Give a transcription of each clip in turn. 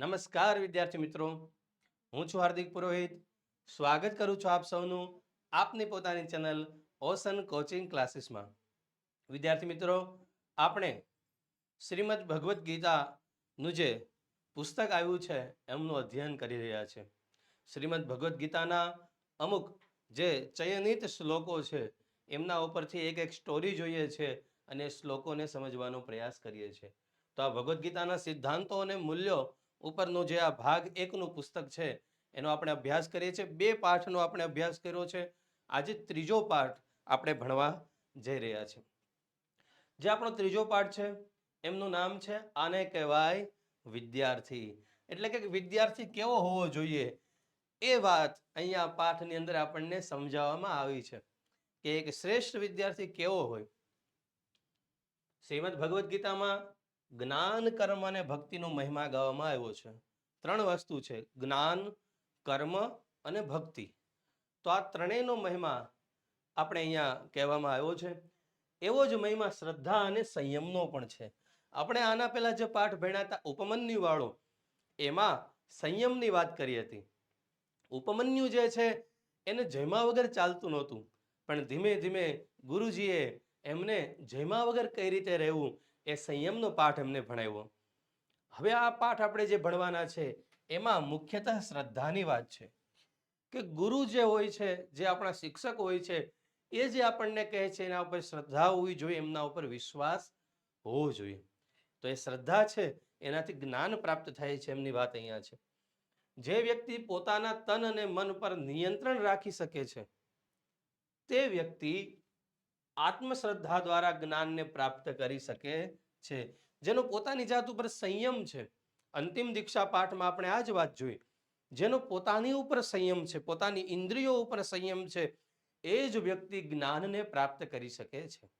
નમસ્કાર વિદ્યાર્થી મિત્રો. હું છું હાર્દિક પુરોહિત. સ્વાગત કરું છું આપ સૌનું આપની પોતાની ચેનલ ઓસન કોચિંગ ક્લાસીસમાં. વિદ્યાર્થી મિત્રો, આપણે શ્રીમદ ભગવદ્ ગીતાનું જે પુસ્તક આવ્યું છે, એમનું અધ્યયન કરી રહ્યા છે. શ્રીમદ ભગવદ્ ગીતાના અમુક જે ચયનિત શ્લોકો છે, એમના ઉપરથી એક એક સ્ટોરી જોઈએ છે અને શ્લોકોને સમજવાનો પ્રયાસ કરીએ છીએ. તો આ ભગવદ્ ગીતાના સિદ્ધાંતો અને મૂલ્યો ઉપરનું જે આ ભાગ એકનું પુસ્તક છે, એનો આપણે અભ્યાસ કરીએ છીએ. બે પાઠનો આપણે અભ્યાસ કર્યો છે. આજે ત્રીજો પાઠ આપણે ભણવા જઈ રહ્યા છીએ. જે આપણો ત્રીજો પાઠ છે, એમનું નામ છે, આને કહેવાય વિદ્યાર્થી. એટલે કે વિદ્યાર્થી કેવો હોવો જોઈએ? એ વાત અહીંયા પાઠની અંદર આપણને સમજાવવામાં આવી છે કે એક શ્રેષ્ઠ વિદ્યાર્થી કેવો હોય? શ્રીમદ ભગવદ્ ગીતામાં જ્ઞાન, કર્મ અને ભક્તિનો મહિમા ગાવામાં આવ્યો છે. ત્રણ વસ્તુ છે, જ્ઞાન, કર્મ અને ભક્તિ. તો આ ત્રણેયનો મહિમા આપણે અહીંયા કહેવામાં આવ્યો છે. એવો જ મહિમા શ્રદ્ધા અને સંયમનો પણ છે. આપણે આના પહેલાં જે પાઠ ભણ્યા ઉપમન્યુ વાળો એમાં સંયમની વાત કરી હતી. ઉપમન્યુ જે છે, એને જયમા વગર ચાલતું નહોતું. પણ ધીમે ધીમે ગુરુજીએ એમને જયમા વગર કઈ રીતે રહેવું એ સંયમનો પાઠ એમને ભણાવ્યો. હવે આ પાઠ આપણે જે ભણવાના છે, એમાં મુખ્યતઃ શ્રદ્ધાની વાત છે. કે ગુરુ જે હોય છે, જે આપણા શિક્ષક હોય છે, એ જે આપણને કહે છે, એના ઉપર શ્રદ્ધા હોવી જોઈએ, એમના ઉપર વિશ્વાસ હોવો જોઈએ. તો એ શ્રદ્ધા છે, એનાથી જ્ઞાન પ્રાપ્ત થાય છે એમની વાત અહીંયા છે. જે વ્યક્તિ પોતાના તન અને મન પર નિયંત્રણ રાખી શકે છે, તે વ્યક્તિ આત્મશ્રદ્ધા દ્વારા જ્ઞાનને પ્રાપ્ત કરી શકે છે. જેનો પોતાની જાત ઉપર સંયમ છે. અંતિમ દીક્ષા પાઠમાં આપણે આ જ વાત જોઈ. જેનો પોતાની ઉપર સંયમ છે, પોતાની ઇન્દ્રિયો ઉપર સંયમ છે, એ જ વ્યક્તિ જ્ઞાનને પ્રાપ્ત કરી શકે છે.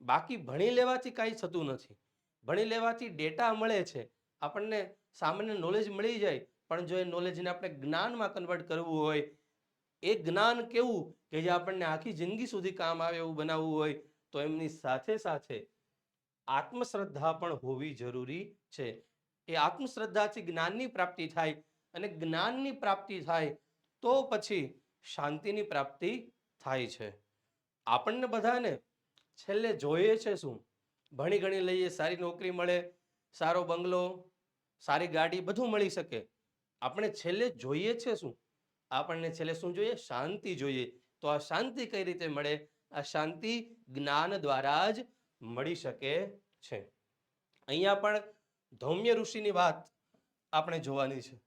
બાકી ભણી લેવાથી કાંઈ થતું નથી. ભણી લેવાથી ડેટા મળે છે. આપણને સામાન્ય નોલેજ મળી જાય, પણ જો એ નોલેજને આપણે જ્ઞાનમાં કન્વર્ટ કરવું હોય એ જ્ઞાન કેવું કે જે આપણને આખી જિંદગી સુધી કામ આવે એવું બનાવવું હોય, તો એમની સાથે સાથે આત્મશ્રદ્ધા પણ હોવી જરૂરી છે. એ આત્મશ્રદ્ધાથી જ્ઞાનની પ્રાપ્તિ થાય અને જ્ઞાનની પ્રાપ્તિ થાય તો પછી શાંતિની પ્રાપ્તિ થાય છે. આપણને બધાને છેલ્લે જોઈએ છે શું? ભણી ગણી લઈએ, સારી નોકરી મળે, સારો બંગલો, સારી ગાડી બધું મળી શકે. આપણે છેલ્લે જોઈએ છે શું? આપણને છેલ્લે શું જોઈએ? શાંતિ જોઈએ. તો આ શાંતિ કઈ રીતે મળે? આ શાંતિ જ્ઞાન દ્વારા જ મળી શકે છે. અહીંયા પણ ધૌમ્ય ઋષિની વાત આપણે જોવાની છે.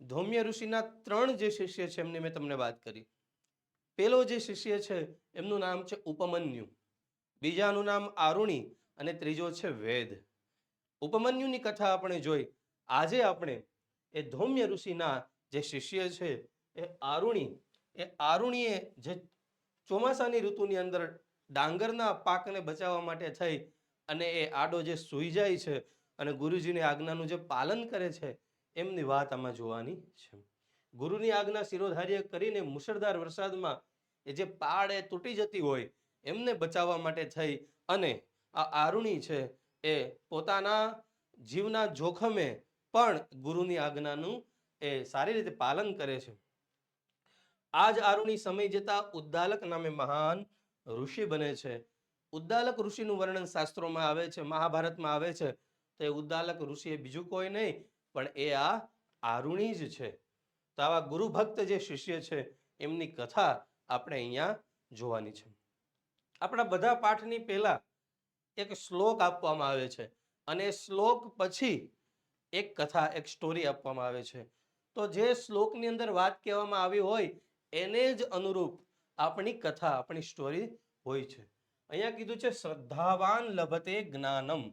ધૌમ્ય ઋષિના ત્રણ જે શિષ્ય છે એમની મેં તમને વાત કરી. પેલો જે શિષ્ય છે એમનું નામ છે ઉપમન્યુ. બીજાનું નામ આરુણી અને ત્રીજો છે વેદ. ઉપમન્યુની કથા આપણે જોઈ. આજે આપણે એ ધૌમ્ય ઋષિના જે શિષ્ય છે એ આરુણી, એ આરુણીએ જે ચોમાસાની ઋતુની અંદર ડાંગરના પાકને બચાવવા માટે થઈ અને એ આડો જે સૂઈ જાય છે અને ગુરુજીની આજ્ઞાનું જે પાલન કરે છે, એમની વાત આમાં જોવાની છે. ગુરુની આજ્ઞા શિરોધાર્ય કરીને મુશળધાર વરસાદમાં એ જે પાડ એ તૂટી જતી હોય, એમને બચાવવા માટે થઈ અને આ આરુણી છે એ પોતાના જીવના જોખમે પણ ગુરુની આજ્ઞાનું એ સારી રીતે પાલન કરે છે. આ જ આરુણી સમય જતા ઉદ્દાલક નામે મહાન ઋષિ બને છે. ઉદ્દાલક ઋષિનું વર્ણન શાસ્ત્રોમાં આવે છે, મહાભારતમાં આવે છે. તો એ ઉદ્દાલક ઋષિ એ બીજું કોઈ નહીં, પણ એ આ આરુણી જ છે. તો આવા ગુરુ ભક્ત જે શિષ્ય છે, એમની કથા આપણે અહીંયા જોવાની છે. આપણા બધા પાઠની પહેલા એક શ્લોક આપવામાં આવે છે અને શ્લોક પછી એક કથા, એક સ્ટોરી આપવામાં આવે છે. તો જે શ્લોકની અંદર વાત કહેવામાં આવી હોય એને જ અનુરૂપ આપણી કથા, આપણી સ્ટોરી હોય છે. અહીંયા કીધું છે, શ્રદ્ધાવાન લભતે જ્ઞાનમ.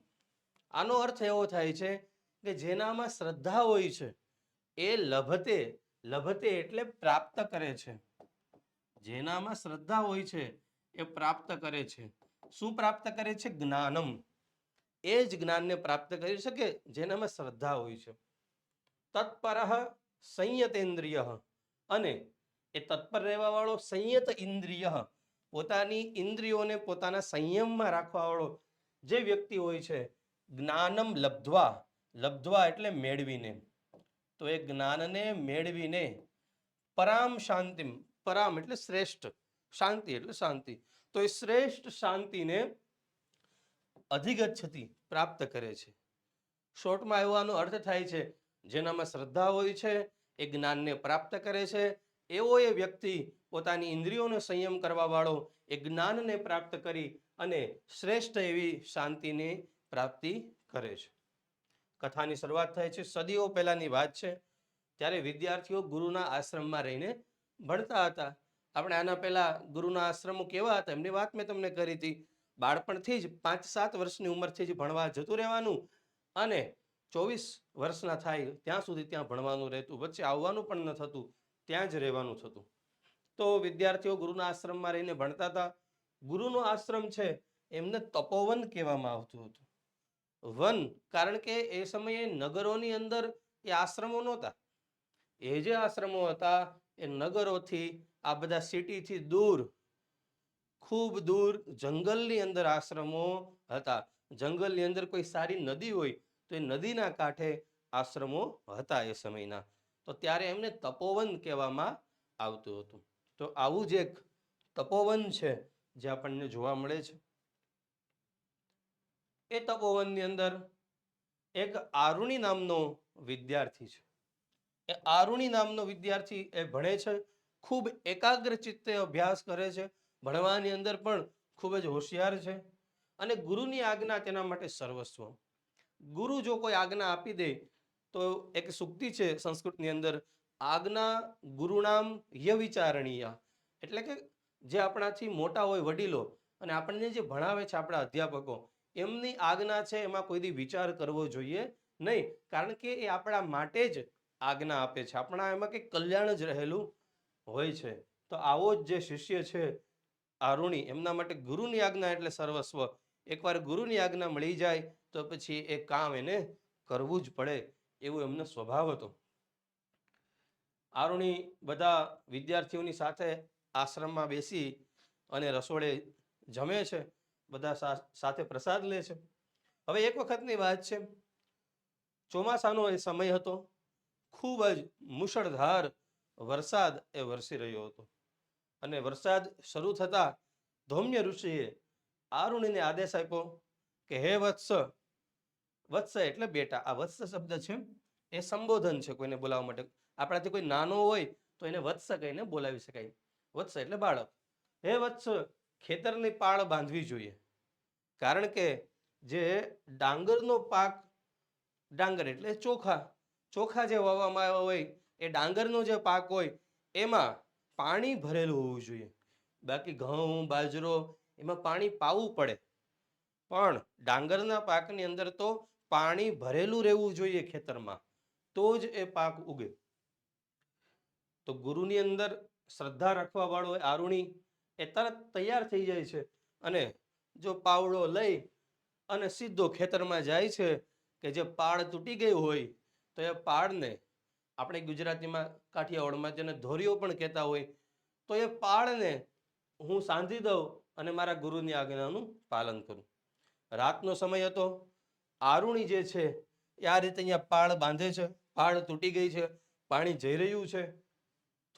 આનો અર્થ એવો થાય છે કે જેનામાં શ્રદ્ધા હોય છે, એ લભતે લભતે એટલે પ્રાપ્ત કરે છે. જેનામાં શ્રદ્ધા હોય છે, એ પ્રાપ્ત કરે છે. શું પ્રાપ્ત કરે છે? જ્ઞાનમ. એ જ જ્ઞાનને પ્રાપ્ત કરી શકે જેનામાં શ્રદ્ધા હોય છે. તત્પર સંયતેન્દ્રિય અને એ તત્પર રહેવા વાળો સંયત ઇન્દ્રિય. પોતાની ઇન્દ્રિયોને પોતાના સંયમમાં રાખવા વાળો જે વ્યક્તિ હોય છે, જ્ઞાનમ લબ્ધવા. લબ્ધવા એટલે મેળવીને. તો એ જ્ઞાનને મેળવીને પરામ શાંતિમ, પરામ એટલે શ્રેષ્ઠ. શાંતિ એટલે શાંતિ. તો એ શ્રેષ્ઠ શાંતિને અધિગચ્છતી પ્રાપ્ત કરે છે. શોર્ટમાં એવાનો અર્થ થાય છે, જેનામાં શ્રદ્ધા હોય છે, એ જ્ઞાનને પ્રાપ્ત કરે છે એવો એ વ્યક્તિ પોતાની ઇન્દ્રિયોનો સંયમ કરવાવાળો એ જ્ઞાનને પ્રાપ્ત કરી અને શ્રેષ્ઠ એવી શાંતિની પ્રાપ્તિ કરે છે. કથાની શરૂઆત થાય છે, સદીઓ પહેલાંની વાત છે. ત્યારે વિદ્યાર્થીઓ ગુરુના આશ્રમમાં રહીને ભણતા હતા. આપણે આના પહેલાં ગુરુના આશ્રમો કેવા હતા? એમની વાત મેં તમને કરી હતી. બાળપણથી જ પાંચ સાત વર્ષની ઉંમરથી જ ભણવા જતું રહેવાનું અને ચોવીસ વર્ષના થાય ત્યાં સુધી ત્યાં ભણવાનું રહેતું. વચ્ચે આવવાનું પણ ન થતું. ત્યાં જ રહેવાનું થતું તો વિદ્યાર્થીઓ ગુરુના આશ્રમમાં રહીને ભણતા હતા. ગુરુનો આશ્રમ છે એમને તપોવન કહેવામાં આવતું હતું. વન કારણ કે એ સમયે નગરોની અંદર એ આશ્રમો નહોતા. એ જે આશ્રમો હતા એ નગરોથી આ બધા સિટીથી દૂર, ખૂબ દૂર જંગલની અંદર આશ્રમો હતા. જંગલની અંદર કોઈ સારી નદી હોય તો એ નદીના કાંઠે આશ્રમો હતા એ સમયના. તો ત્યારે એમને તપોવન કહેવામાં આવતું હતું. તો આવું જ એક તપોવન છે જે આપણને જોવા મળે છે. એ તપોવનની અંદર એક આરુણી નામનો વિદ્યાર્થી છે. એ આરુણી નામનો વિદ્યાર્થી એ ભણે છે, ખૂબ એકાગ્ર ચિત્તે અભ્યાસ કરે છે, ભણવાની અંદર પણ ખૂબ જ હોશિયાર છે અને ગુરુની આજ્ઞા તેના માટે સર્વસ્વ ગુરુ જો કોઈ આજ્ઞા આપી દે તો એક સુક્તિ છે સંસ્કૃતની અંદર આજ્ઞા ગુરુનામ યવિચારણીય. વિચારણીય એટલે કે જે આપણાથી મોટા હોય વડીલો અને આપણને જે ભણાવે છે આપણા અધ્યાપકો, એમની આજ્ઞા છે એમાં કોઈ વિચાર કરવો જોઈએ નહીં. કારણ કે એ આપણા માટે જ આજ્ઞા આપે છે. આપણા એમાં કંઈક કલ્યાણ જ રહેલું હોય છે. તો આવો જ જે શિષ્ય છે આરુણી એમના માટે ગુરુની આજ્ઞા એટલે સર્વસ્વ. એકવાર ગુરુની આજ્ઞા મળી જાય તો પછી એ કામ એને કરવું જ પડે. એવું એમનો સ્વભાવ હતો. આરુણી બધા વિદ્યાર્થીઓની સાથે આશ્રમમાં બેસી અને રસોડે જમે છે, બધા સાથે પ્રસાદ લે છે. હવે એક વખતની વાત છે, ચોમાસાનો એ સમય હતો, ખૂબ જ મુશળધાર વરસાદ એ વરસી રહ્યો હતો. અને વરસાદ શરૂ થતાં ધૌમ્ય ઋષિએ આરુણીને આદેશ આપ્યો કે, હે વત્સ વત્સ એટલે બેટા. આ વત્સ શબ્દ છે એ સંબોધન છે કોઈને બોલાવવા માટે. આપણાથી કોઈ નાનો હોય તો એને વત્સ કહીને બોલાવી શકાય. વત્સ એટલે બાળક. હે વત્સ, ખેતરની પાળ બાંધવી જોઈએ. કારણ કે જે ડાંગરનો પાક, ડાંગર એટલે ચોખા ચોખા જે વાવવામાં આવ્યા હોય, એ ડાંગરનો જે પાક હોય, એમાં પાણી ભરેલું હોવું જોઈએ. બાકી ઘઉં, બાજરો, એમાં પાણી પાવું પડે. પણ ડાંગરના પાકની અંદર તો પાણી ભરેલું રહેવું જોઈએ ખેતરમાં, તો જ એ પાક ઉગે. તો ગુરુની અંદર શ્રદ્ધા રાખવા વાળો આરુણી એ તરત તૈયાર થઈ જાય છે અને જો પાવડો લઈ અને સીધો ખેતરમાં જાય છે કે જે પાળ તૂટી ગયું હોય, તો એ પાળને આપણે ગુજરાતીમાં કાઠિયાવાડમાં જેને ધોરીઓ પણ કહેતા હોય, તો એ પાળને હું સાંધી દઉં અને મારા ગુરુની આજ્ઞાનું પાલન કરું. રાતનો સમય હતો આરુણી જે છે, એ આ રીતે અહીંયા પાળ બાંધે છે, પાળ તૂટી ગઈ છે, પાણી જઈ રહ્યું છે.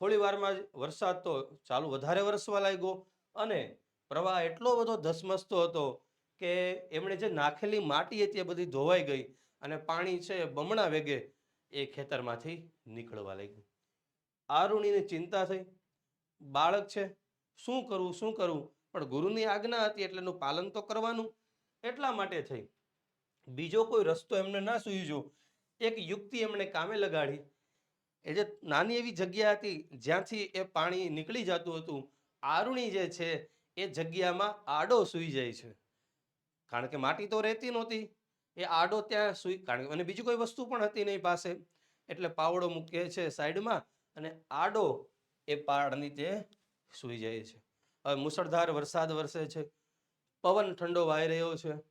થોડી વારમાં જ વરસાદ તો ચાલુ વધારે વરસવા લાગ્યો અને પ્રવાહ એટલો બધો ધસમસતો હતો કે એમણે જે નાખેલી માટી હતી એ બધી ધોવાઈ ગઈ અને પાણી છે બમણા વેગે એ ખેતરમાંથી નીકળવા લાગ્યું. આરુણીને ચિંતા થઈ. બાળક છે, શું કરવું શું કરવું? પણ ગુરુની આજ્ઞા હતી એટલે એનું પાલન તો કરવાનું. એટલા માટે થઈ. બીજો કોઈ રસ્તો એમને ના સૂઝ્યો. એક યુક્તિ એમણે કામે લગાડી. એ જે નાની એવી જગ્યા હતી, જ્યાંથી એ પાણી નીકળી જતું હતું, આરુણી જે છે, એ જગ્યામાં આડો સૂઈ જાય છે. કારણ કે માટી તો રહેતી નહોતી. એ આડો ત્યાં સૂઈ, કારણ કે અને બીજી કોઈ વસ્તુ પણ હતી નહીં પાસે. એટલે પાવડો મૂકે છે સાઈડમાં અને આડો એ પાડની તે સૂઈ જાય છે. હવે મુસળધાર વરસાદ વરસે છે. પવન ઠંડો વાઈ રહ્યો છે.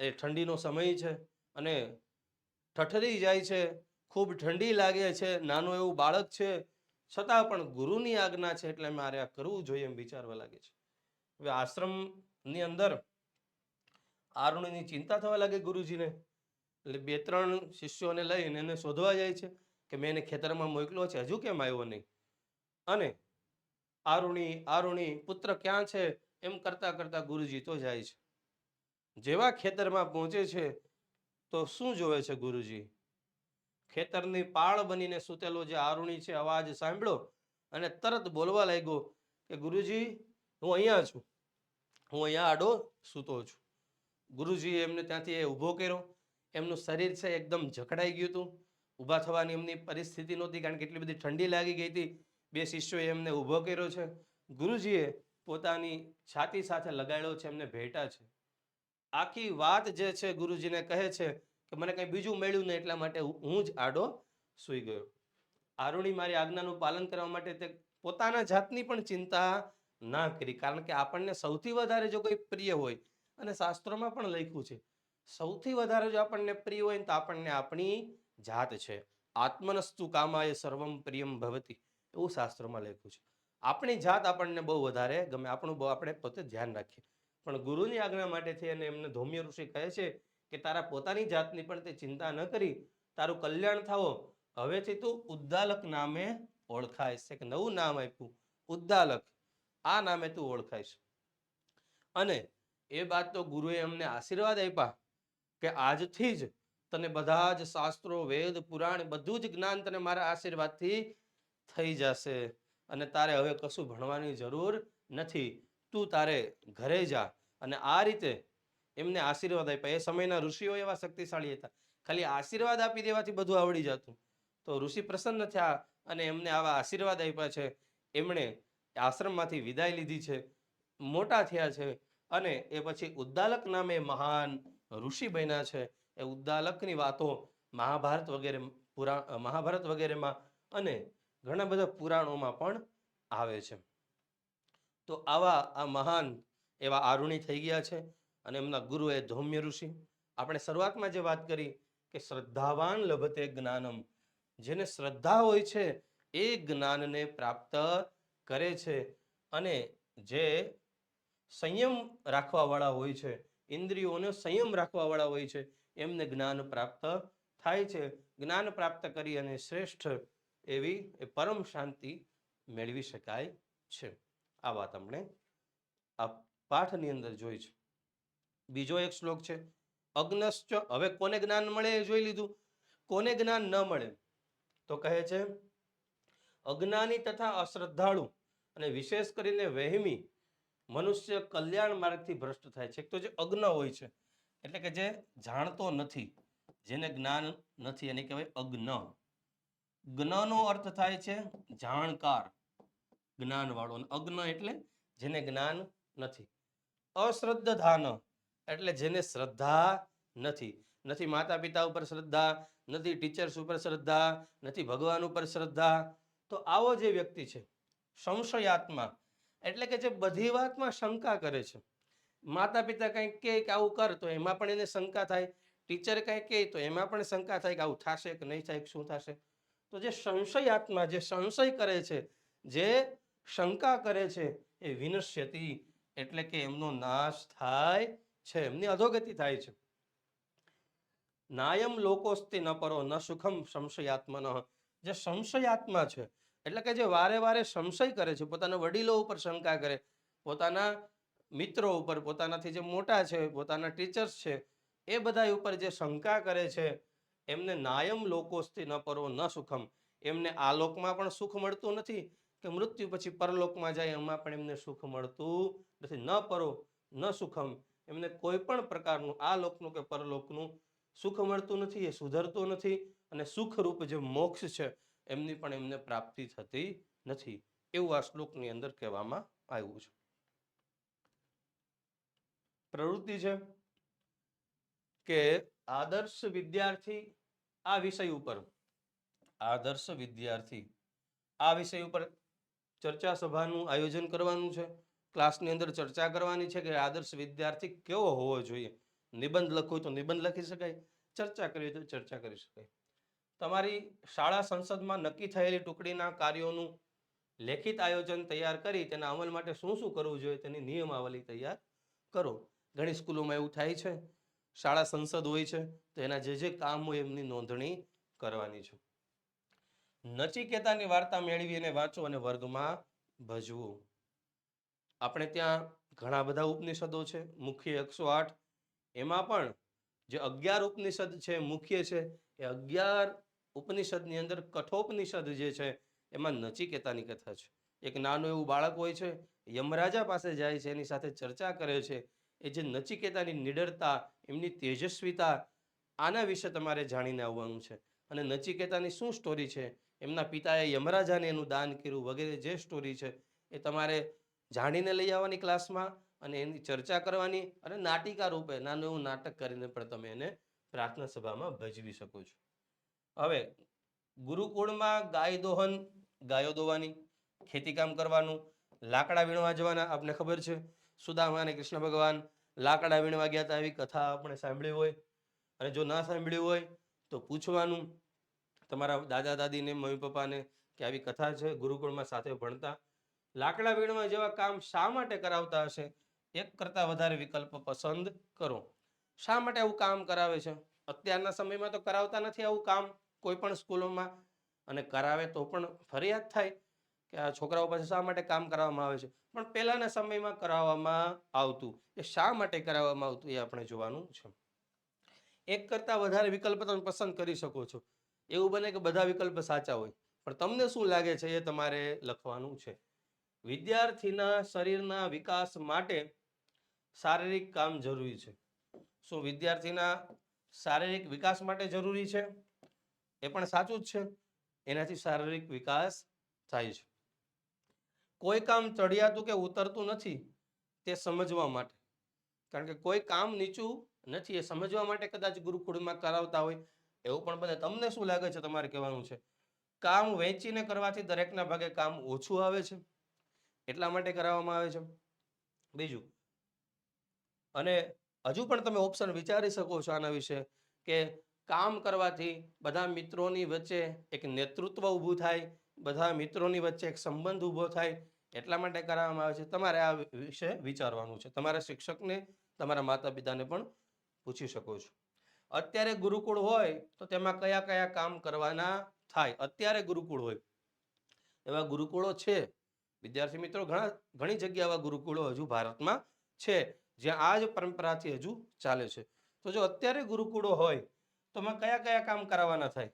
એ ઠંડીનો સમય છે અને ઠઠરી જાય છે, ખૂબ ઠંડી લાગે છે, નાનું એવું બાળક છે, છતાં પણ ગુરુની આજ્ઞા છે એટલે મારે આ કરવું જોઈએ એમ વિચારવા લાગે છે. હવે આશ્રમની અંદર આરુણીની ચિંતા થવા લાગે ગુરુજીને. એટલે બે ત્રણ શિષ્યોને લઈને એને શોધવા જાય છે કે મેં એને ખેતરમાં મોકલ્યો છે, હજુ કેમ આવ્યો નહીં? અને આરુણી આરુણી પુત્ર ક્યાં છે? એમ કરતા કરતા ગુરુજી તો જાય છે. જેવા ખેતરમાં પહોંચે છે, તો શું જોવે છે ગુરુજી? ખેતરની પાળ બનીને સૂતેલો જે આરુણી છે, અવાજ સાંભળ્યો અને તરત બોલવા લાગ્યો કે ગુરુજી, હું અહીંયા છું. હું અહીંયા આડો સૂતો છું. ગુરુજીએ એમને ત્યાંથી એ ઊભો કર્યો. એમનું શરીર છે એકદમ જકડાઈ ગયું હતું. ઊભા થવાની એમની પરિસ્થિતિ નહોતી કારણ કે એટલી બધી ઠંડી લાગી ગઈ હતી. બે શિષ્યોએ એમને ઊભો કર્યો છે. ગુરુજીએ પોતાની છાતી સાથે લગાડ્યો છે, એમને ભેટા છે. આખી વાત જે છે ગુરુજીને કહે છે કે મને કંઈ બીજું મળ્યું નહીં એટલા માટે હું જ આડો સૂઈ ગયો. આરુણી મારી આજ્ઞાનું પાલન કરવા માટે તે પોતાના જાતની પણ ચિંતા ના કરી. કારણ કે આપણને સૌથી વધારે જો કોઈ પ્રિય હોય, અને શાસ્ત્રોમાં પણ લખ્યું છે, સૌથી વધારે જો આપણને પ્રિય હોય તો આપણને આપણી જાત છે. આત્મનસ્તુ કામાય સર્વમ પ્રિયમ ભવતી. એવું શાસ્ત્રોમાં લખ્યું છે. આપણી જાત આપણને બહુ વધારે ગમે. આપણું બહુ આપણે પોતે ધ્યાન રાખીએ. પણ ગુરુની આજ્ઞા માટે થઈ અને એમને ધૌમ્ય ઋષિ કહે છે કે તારા પોતાની જાતની પણ તે ચિંતા ન કરી, તારું કલ્યાણ થાવો હવેથી તું ઉદ્દાલક નામે ઓળખાઈશ એક નવું નામ આપ્યું, ઉદ્દાલક. આ નામે તું ઓળખાઈશ અને એ બાદ તો ગુરુએ અમને આશીર્વાદ આપ્યા કે આજથી જ તને બધા જ શાસ્ત્રો, વેદ, પુરાણ બધું જ જ્ઞાન તને મારા આશીર્વાદથી થઈ જશે. અને તારે હવે કશું ભણવાની જરૂર નથી. તું તારે ઘરે જા અને આ રીતે એમને આશીર્વાદ આપ્યા. એ સમયના ઋષિઓ એવા શક્તિશાળી હતા. ખાલી આશીર્વાદ આપી દેવાથી બધું આવડી જતું. તો ઋષિ પ્રસન્ન થયા અને એમને આવા આશીર્વાદ આપ્યા છે. એમણે આશ્રમમાંથી વિદાય લીધી છે. મોટા થયા છે અને એ પછી ઉદ્દાલક નામે મહાન ઋષિ બન્યા છે. એ ઉદ્દાલકની વાતો મહાભારત વગેરે પુરાણ મહાભારત વગેરેમાં અને ઘણા બધા પુરાણોમાં પણ આવે છે. તો આવા આ મહાન એવા આરુણી થઈ ગયા છે અને એમના ગુરુ એ ધૌમ્ય ઋષિ, આપણે શરૂઆતમાં જે વાત કરી કે શ્રદ્ધાવાન લભતે જ્ઞાનમ, જેને શ્રદ્ધા હોય છે એ જ્ઞાનને પ્રાપ્ત કરે છે અને જે સંયમ રાખવાવાળા હોય છે, ઇન્દ્રિયોને સંયમ રાખવાવાળા હોય છે, એમને જ્ઞાન પ્રાપ્ત થાય છે. જ્ઞાન પ્રાપ્ત કરી અને શ્રેષ્ઠ એવી એ પરમ શાંતિ મેળવી શકાય છે. આ વાત આપણે આ પાઠની અંદર જોઈ છે. બીજો એક શ્લોક છે, અગ્નશ્ચ, હવે કોને જ્ઞાન મળે એ જોઈ લીધું? કોને જ્ઞાન ન મળે? તો કહે છે, અજ્ઞાની તથા અશ્રદ્ધાળુ અને વિશેષ કરીને વહેમી મનુષ્ય કલ્યાણ માર્ગથી ભ્રષ્ટ થાય છે. તો જે અજ્ઞ હોય છે, એટલે કે જે જાણતો નથી, જેને જ્ઞાન નથી એને કહેવાય અજ્ઞ જ્ઞનો અર્થ થાય છે જાણકાર. જ્ઞાનવાળો અજ્ઞ એટલે જેને જ્ઞાન નથી. અશ્રદ્ધાન એટલે જેને શ્રદ્ધા નથી. નથી માતા પિતા ઉપર શ્રદ્ધા, નથી ટીચર્સ ઉપર શ્રદ્ધા, નથી ભગવાન ઉપર શ્રદ્ધા. તો આવો જે વ્યક્તિ છે, સંશયાત્મા એટલે કે જે બધી વાતમાં શંકા કરે છે. માતા પિતા કંઈક કે આવું કર તો એમાં પણ એને શંકા થાય. ટીચર કંઈક કહે તો એમાં પણ શંકા થાય કે આવું થશે કે નહીં થાય, શું થશે? તો જે સંશયાત્મા, જે સંશય કરે છે, જે શંકા કરે છે એ વિનશ્યતિ એટલે કે એમનો નાશ થાય છે, એમની અધોગતિ થાય છે. નાયમ લોકોસ્તિ ન પરો, ન સુખમ સંશયાત્મન. જે સંશયાત્મા છે, એટલે કે જે વારે વારે સંશય કરે છે, પોતાના વડીલો ઉપર શંકા કરે, પોતાના મિત્રો ઉપર, પોતાનાથી જે મોટા છે, પોતાના ટીચર્સ છે, એ બધા ઉપર જે શંકા કરે છે, એમને નાયમ લોકોસ્થી ન પરો, ન સુખમ. એમને આ લોકમાં પણ સુખ મળતું નથી કે મૃત્યુ પછી પરલોકમાં જાય એમાં પણ એમને સુખ મળતું નથી. ન પરો, ન સુખમ. એમને કોઈ પણ પ્રકારનું, આ લોકનું કે પરલોકનું સુખ મળતું નથી, એ સુધરતું નથી અને સુખરૂપ જે મોક્ષ છે એમની પણ એમને પ્રાપ્તિ થતી નથી. એવું આ શ્લોકની અંદર કહેવામાં આવ્યું છે. પ્રવૃત્તિ છે કે આદર્શ વિદ્યાર્થી આ વિષય ઉપર. આદર્શ વિદ્યાર્થી આ વિષય ઉપર ચર્ચા સભાનું આયોજન કરવાનું છે. ક્લાસની અંદર ચર્ચા કરવાની છે કે આદર્શ વિદ્યાર્થી કેવો હોવો જોઈએ. નિબંધ લખવું તો નિબંધ લખી શકાય. ચર્ચા કરવી તો ચર્ચા કરી શકાય. તમારી શાળા સંસદમાં નક્કી થયેલી ટુકડીના કાર્યોનું લેખિત આયોજન તૈયાર કરી તેના અમલ માટે શું શું કરવું જોઈએ તેની નિયમાવલી તૈયાર કરો. ઘણી સ્કૂલોમાં એવું થાય છે. શાળા સંસદ હોય છે તો એના જે જે કામ હોય એમની નોંધણી કરવાની છે. નચિકેતાની વાર્તા મેળવી અને વાંચો અને વર્ગમાં ભજવું. આપણે ત્યાં ઘણા બધા ઉપનિષદો છે, મુખ્ય એકસો આઠ. એમાં પણ જે અગિયાર ઉપનિષદ છે, મુખ્ય છે, એ અગિયાર ઉપનિષદની અંદર કઠોપનિષદ જે છે, એમાં નચિકેતાની કથા છે. એક નાનું એવું બાળક હોય છે, યમરાજા પાસે જાય છે, એની સાથે ચર્ચા કરે છે. એ જે નચિકેતાની નિડરતા, એમની તેજસ્વીતા, આના વિશે તમારે જાણીને આવવાનું છે. અને નચિકેતાની શું સ્ટોરી છે એમના પિતાએ યમરાજાને એનું દાન કર્યું વગેરે જે સ્ટોરી છે એ તમારે જાણીને લઈ આવવાની ક્લાસમાં અને એની ચર્ચા કરવાની અને નાટિકા રૂપે નાનું એવું નાટક કરીને પણ તમે એને પ્રાર્થના સભામાં ભજવી શકો છો. હવે ગુરુકુળમાં ગાય દોહન, ગાયો દોવાની ખેતીકામ કરવાનું, લાકડા વીણવા જવાના આપને ખબર છે? સુદામા અને કૃષ્ણ ભગવાન લાકડા વીણવા ગયા હતા એવી કથા આપણે સાંભળી હોય અને જો ના સાંભળ્યું હોય તો પૂછવાનું તમારા દાદા દાદીને, મમ્મી પપ્પાને કે આવી કથા છે ગુરુકુળમાં સાથે ભણતા? લાકડા વીણવા જેવા કામ શા માટે કરાવતા હશે? એક કરતાં વધારે વિકલ્પ પસંદ કરો. શા માટે આવું કામ કરાવે છે? અત્યારના સમયમાં તો કરાવતા નથી આવું કામ કોઈ પણ સ્કૂલોમાં. અને કરાવે તો પણ ફરિયાદ થાય કે આ છોકરાઓ પાસે શા માટે કામ કરાવવામાં આવે છે? પણ પહેલાના સમયમાં કરાવવામાં આવતું. એ શા માટે કરાવવામાં આવતું એ આપણે જોવાનું છે. એક કરતાં વધારે વિકલ્પ તમે પસંદ કરી શકો છો. એવું બને કે બધા વિકલ્પ સાચા હોય. પણ તમને શું લાગે છે એ તમારે લખવાનું છે? વિદ્યાર્થીના શરીરના વિકાસ માટે શારીરિક કામ જરૂરી છે. શું વિદ્યાર્થીના શારીરિક વિકાસ માટે જરૂરી છે? એ પણ સાચું જ છે. એનાથી શારીરિક વિકાસ થાય છે. કોઈ કામ ચડિયાતું કે ઉતરતું નથી તે સમજવા માટે. કારણ કે કોઈ કામ નીચું નથી એ સમજવા માટે કદાચ ગુરુકુળમાં કરાવતા હોય એવું પણ બને. તમને શું લાગે છે તમારે કહેવાનું છે? કામ વહેંચીને કરવાથી દરેકના ભાગે કામ ઓછું આવે છે? એટલા માટે કરાવવામાં આવે છે? બીજું. અને હજુ પણ તમે ઓપ્શન વિચારી શકો છો આના વિશે કે કામ કરવાથી બધા મિત્રોની વચ્ચે એક નેતૃત્વ ઊભું થાય, બધા મિત્રોની વચ્ચે એક સંબંધ ઊભો થાય, એટલા માટે કરાવવામાં આવે છે. તમારે આ વિશે વિચારવાનું છે. તમારા શિક્ષકને, તમારા માતા પિતાને પણ પૂછી શકો છો. અત્યારે ગુરુકુળ હોય તો તેમાં કયા કયા કામ કરવાના થાય? અત્યારે ગુરુકુળ હોય. એવા ગુરુકુળો છે. વિદ્યાર્થી મિત્રો, ઘણા, ઘણી જગ્યા એવા ગુરુકુળો હજુ ભારતમાં છે. જ્યાં આ જ પરંપરાથી હજુ ચાલે છે. તો જો અત્યારે ગુરુકુળો હોય, તો એમાં કયા કયા કામ કરાવવાના થાય?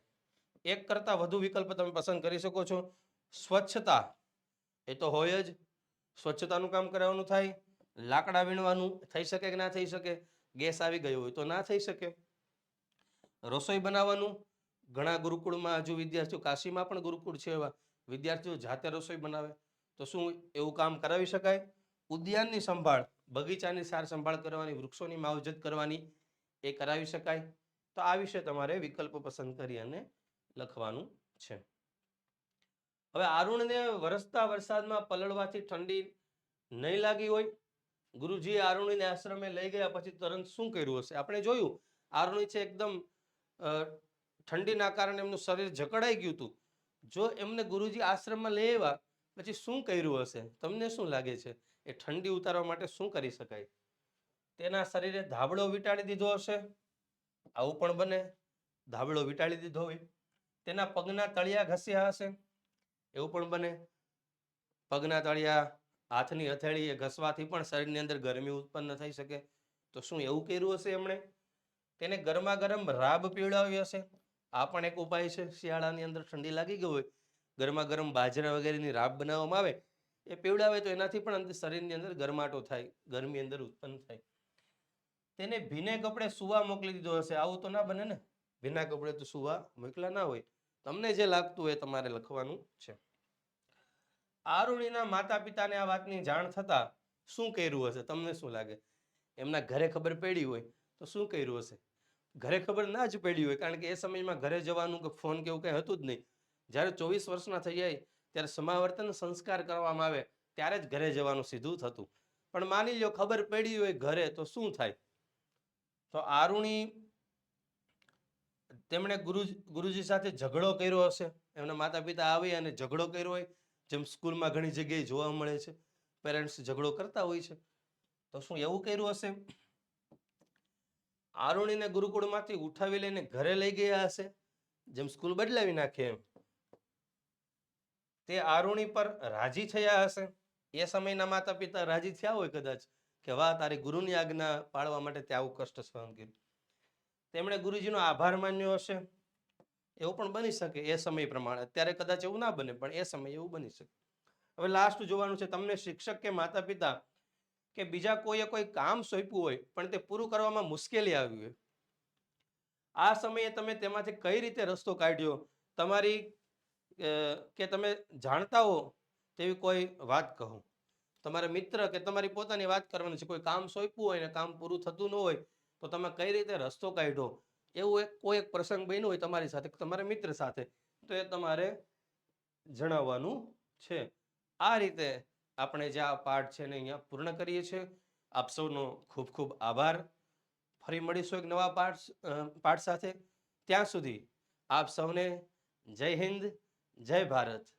એક કરતાં વધુ વિકલ્પ તમે પસંદ કરી શકો છો. સ્વચ્છતા, એ તો હોય જ. સ્વચ્છતાનું કામ કરાવવાનું થાય. લાકડા વીણવાનું થઈ શકે કે ના થઈ શકે? ગેસ આવી ગયો હોય તો ના થઈ શકે. રસોઈ બનાવવાનું? ઘણા ગુરુકુળમાં હજુ વિદ્યાર્થીઓ, કાશીમાં પણ ગુરુકુળ છે એવા વિદ્યાર્થીઓ જાતે રસોઈ બનાવે. તો શું એવું કામ કરાવી શકાય? ઉદ્યાનની સંભાળ, બગીચાની સાર સંભાળ કરવાની, વૃક્ષોની માવજત કરવાની એ કરાવી શકાય? તો આ વિશે તમારે વિકલ્પ પસંદ કરી અને લખવાનું છે. હવે આરુણને વરસતા વરસાદમાં પલળવાથી ઠંડી નહીં લાગી હોય? ગુરુજીએ આરુણીને આશ્રમે લઈ ગયા પછી તરંત શું કર્યું હશે? આપણે જોયું, આરુણી છે એકદમ ઠંડીના કારણે એમનું શરીર જકડાઈ ગયું હતું. જો એમને ગુરુજી આશ્રમમાં લઈ આવ્યા, પછી શું કર્યું હશે? તમને શું લાગે છે? એ ઠંડી ઉતારવા માટે શું કરી શકાય? તેના શરીરે ધાબળો વીંટાળી દીધો હશે? આવું પણ બને. ધાબળો વીંટાળી દીધો હોય. તેના પગના તળિયા ઘસ્યા હશે? એવું પણ બને. પગના તળિયા હાથની હથેળી એ ઘસવાથી પણ શરીરની અંદર ગરમી ઉત્પન્ન થઈ શકે. તો શું એવું કર્યું હશે એમણે? તેને ગરમા ગરમ રાબ પીવડાવી હશે? આ પણ એક ઉપાય છે. શિયાળાની અંદર ઠંડી લાગી ગઈ હોય ગરમા ગરમ બાજરા વગેરેની રાબ બનાવવામાં આવે, એ પીવડાવે તો એનાથી પણ શરીરની અંદર ગરમાટો થાય, ગરમી અંદર ઉત્પન્ન થાય. તેને ભીને કપડે સુવા મોકલી દીધો હશે. આવું તો ના બને ને? ભીના કપડે તો સુવા મોકલા ના હોય. તમને જે લાગતું હોય તમારે લખવાનું છે. આરુણીના માતા પિતાને આ વાતની જાણ થતા શું કર્યું હશે? તમને શું લાગે? એમના ઘરે ખબર પડી હોય તો શું કર્યું હશે? ઘરે ખબર ના જ પડી હોય, કારણ કે એ સમયમાં ઘરે જવાનું કે ફોન કે એવું કંઈ હતું જ નહીં. જ્યારે ચોવીસ વર્ષના થઈ જાય, ત્યારે સમાવર્તન સંસ્કાર કરવામાં આવે, ત્યારે જ ઘરે જવાનું સીધું થતું. પણ માની લો ખબર પડી હોય ઘરે, તો શું થાય? તો આરુણી તેમણે ગુરુ ગુરુજી સાથે ઝઘડો કર્યો હશે. એમના માતા પિતા આવી અને ઝઘડો કર્યો હોય, જેમ સ્કૂલમાં ઘણી જગ્યાએ જોવા મળે છે, પેરેન્ટ્સ ઝઘડો કરતા હોય છે. તો શું એવું કર્યું હશે? આરુણીને ગુરુકુળમાંથી ઉઠાવી લઈને ઘરે લઈ ગયા હશે. જેમ સ્કૂલ બદલાવી નાખે એમ. તે આરુણી પર રાજી થયા હશે. એ સમયના માતા પિતા રાજી થયા હોય કદાચ કે, વાહ, તારી ગુરુની આજ્ઞા પાળવા માટે તે આવું કષ્ટ સહન કર્યું. તેમણે ગુરુજીનો આભાર માન્યો હશે. એવું પણ બની શકે એ સમય પ્રમાણે. અત્યારે કદાચ એવું ના બને, પણ એ સમય એવું બની શકે. હવે લાસ્ટ જોવાનું છે, તમને શિક્ષક કે માતા પિતા કે બીજા કોઈએ કોઈ કામ સોંપ્યું હોય, પણ તે પૂરું કરવામાં મુશ્કેલી આવી હોય. આ સમયે તમે તેમાંથી કઈ રીતે રસ્તો કાઢ્યો? તમારી કે તમે જાણતા હો તેવી કોઈ વાત કહો. તમારા મિત્ર કે તમારી પોતાની વાત કરવાની છે, કોઈ કામ સોંપ્યું હોય ને કામ પૂરું થતું ન હોય, તો તમે કઈ રીતે રસ્તો કાઢ્યો? એવું એક, કોઈ એક પ્રસંગ બન્યો હોય તમારી સાથે તમારા મિત્ર સાથે, તો એ તમારે જણાવવાનું છે. આ રીતે આપણે જે આ પાઠ છે ને અહીંયા પૂર્ણ કરીએ છીએ. આપ સૌનો ખૂબ ખૂબ આભાર. ફરી મળીશું એક નવા પાઠ પાઠ સાથે. ત્યાં સુધી આપ સૌને જય હિન્દ, જય ભારત.